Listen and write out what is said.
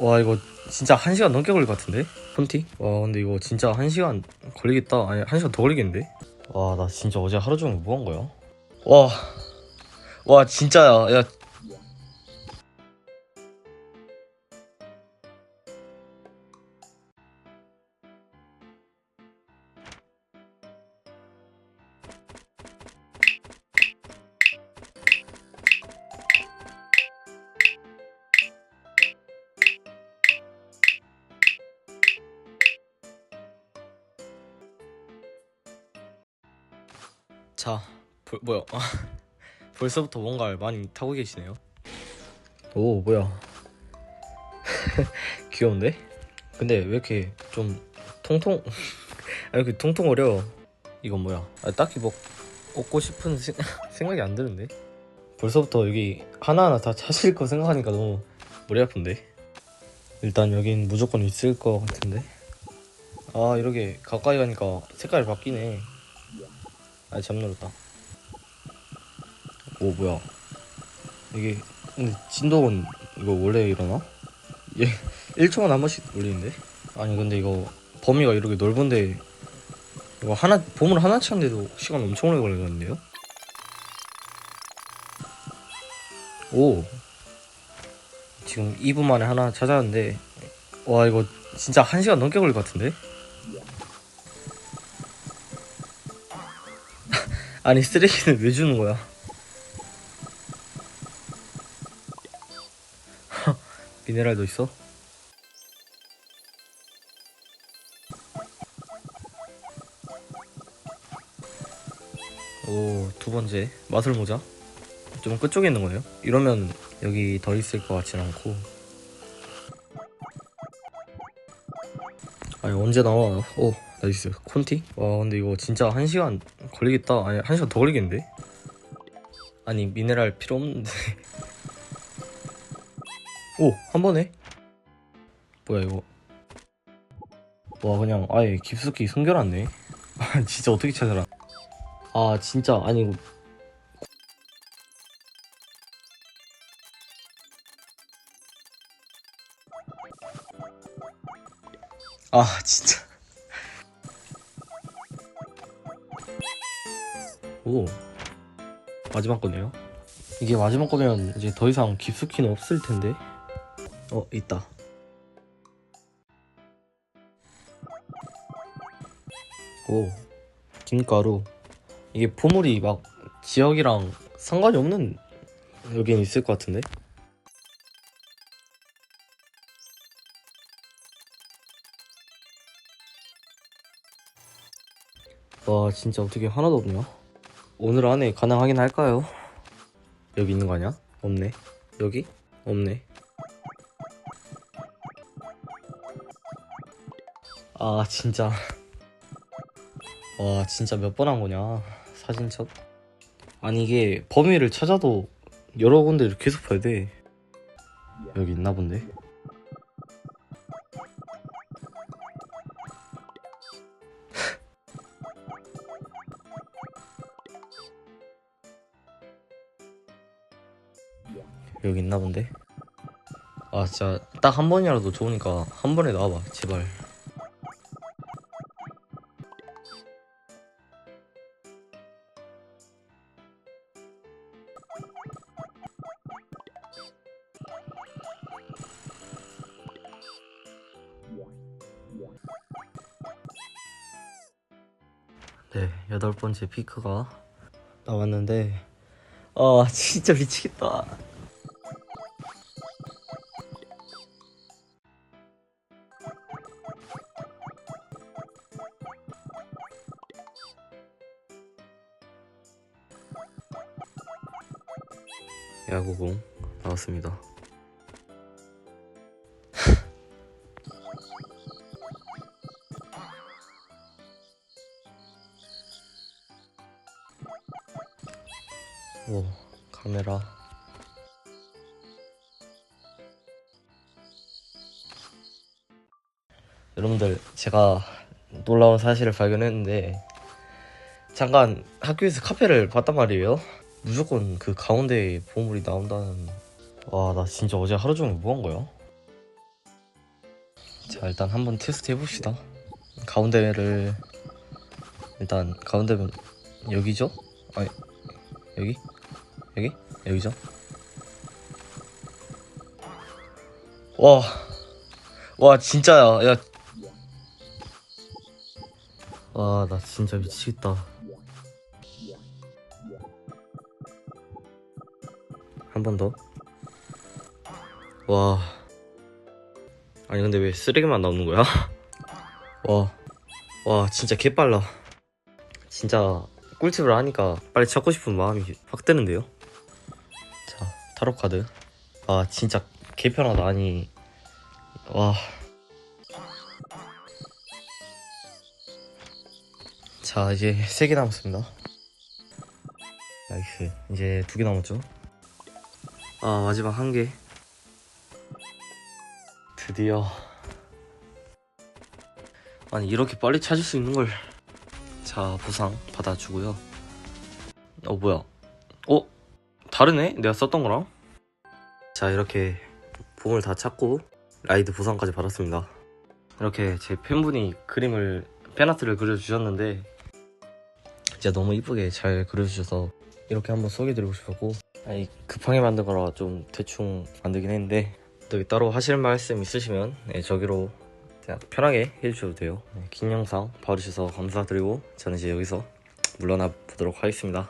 와 이거 진짜 한 시간 넘게 걸릴 것 같은데? 폰티? 와 근데 이거 진짜 한 시간 걸리겠다 아니 한 시간 더 걸리겠는데? 와 나 진짜 어제 하루 종일 뭐 한 거야? 와, 와 진짜 야 자, 볼, 뭐야? 아, 벌써부터 뭔가를 많이 타고 계시네요. 오, 뭐야? 귀여운데? 근데 왜 이렇게 좀 통통? 아, 이렇게 통통거려? 이건 뭐야? 아, 딱히 뭐 꽂고 싶은 생, 생각이 안 드는데? 벌써부터 여기 하나하나 다 찾을 거 생각하니까 너무 머리 아픈데? 일단 여긴 무조건 있을 거 같은데? 아, 이렇게 가까이 가니까 색깔이 바뀌네. 아, 잠 눌렀다. 오, 뭐야. 이게, 근데 진동은 이거 원래 일어나? 얘 1초만 한 번씩 울리는데? 아니, 근데 이거 범위가 이렇게 넓은데, 이거 하나, 보물 하나 찾는데도 시간 엄청 오래 걸리겠는데요? 오. 지금 2분 만에 하나 찾았는데, 와, 이거 진짜 1시간 넘게 걸릴 것 같은데? 아니 쓰레기는 왜 주는 거야? 미네랄도 있어? 오, 두 번째 마술 모자. 좀 끝쪽에 있는 거네요. 이러면 여기 더 있을 것 같진 않고. 아니 언제 나와? 오, 나이스. 콘티? 와, 근데 이거 진짜 한 시간 걸리겠다. 아니 한 시간 더 걸리겠는데? 아니 미네랄 필요 없는데. 오, 한 번에? 뭐야 이거? 와 그냥 아예 깊숙이 숨겨놨네. 아 진짜 어떻게 찾아라? 아 진짜 아니 이거 아 진짜 오 마지막 거네요? 이게 마지막 거면 이제 더 이상 깊숙이는 없을 텐데. 어 있다. 오 김가루. 이게 보물이 막 지역이랑 상관이 없는 여긴 있을 것 같은데? 와 진짜 어떻게 하나도 없냐 오늘 안에 가능하긴 할까요? 여기 있는 거 아니야? 없네 여기? 없네 아 진짜 와 진짜 몇 번 한 거냐 사진첩 아니 이게 범위를 찾아도 여러 군데를 계속 봐야 돼 여기 있나 본데 여기 있나 본데? 아 진짜 딱 한 번이라도 좋으니까 한 번에 나와봐 제발. 네 여덟 번째 피크가 나왔는데 아 진짜 미치겠다 야구공 나왔습니다. 오 카메라 여러분들 제가 놀라운 사실을 발견했는데 잠깐 학교에서 카페를 봤단 말이에요. 무조건 그 가운데에 보물이 나온다는 와 나 진짜 어제 하루 종일 뭐 한 거야? 자 일단 한번 테스트 해봅시다 가운데를 일단 가운데면 여기죠? 아니 여기? 여기? 여기죠? 와, 와 진짜야. 야, 와 나 진짜 미치겠다. 한 번 더. 와. 아니 근데 왜 쓰레기만 나오는 거야? 와, 와 진짜 개빨라. 진짜 꿀팁을 하니까 빨리 찾고 싶은 마음이 확 드는데요. 자, 타로 카드. 아 진짜 개편하다 아니. 와. 자 이제 세 개 남았습니다. 나이스. 이제 두 개 남았죠. 아 마지막 한 개. 드디어. 아니 이렇게 빨리 찾을 수 있는 걸. 자 보상 받아주고요. 어 뭐야? 어 다르네? 내가 썼던 거랑. 자 이렇게 봄을 다 찾고 라이드 보상까지 받았습니다. 이렇게 제 팬분이 그림을 팬아트를 그려주셨는데 진짜 너무 이쁘게 잘 그려주셔서 이렇게 한번 소개해드리고 싶었고 아니 급하게 만든 거라 좀 대충 만들긴 했는데 또 따로 하실 말씀 있으시면 네, 저기로 그냥 편하게 해주셔도 돼요. 네, 긴 영상 봐주셔서 감사드리고 저는 이제 여기서 물러나 보도록 하겠습니다.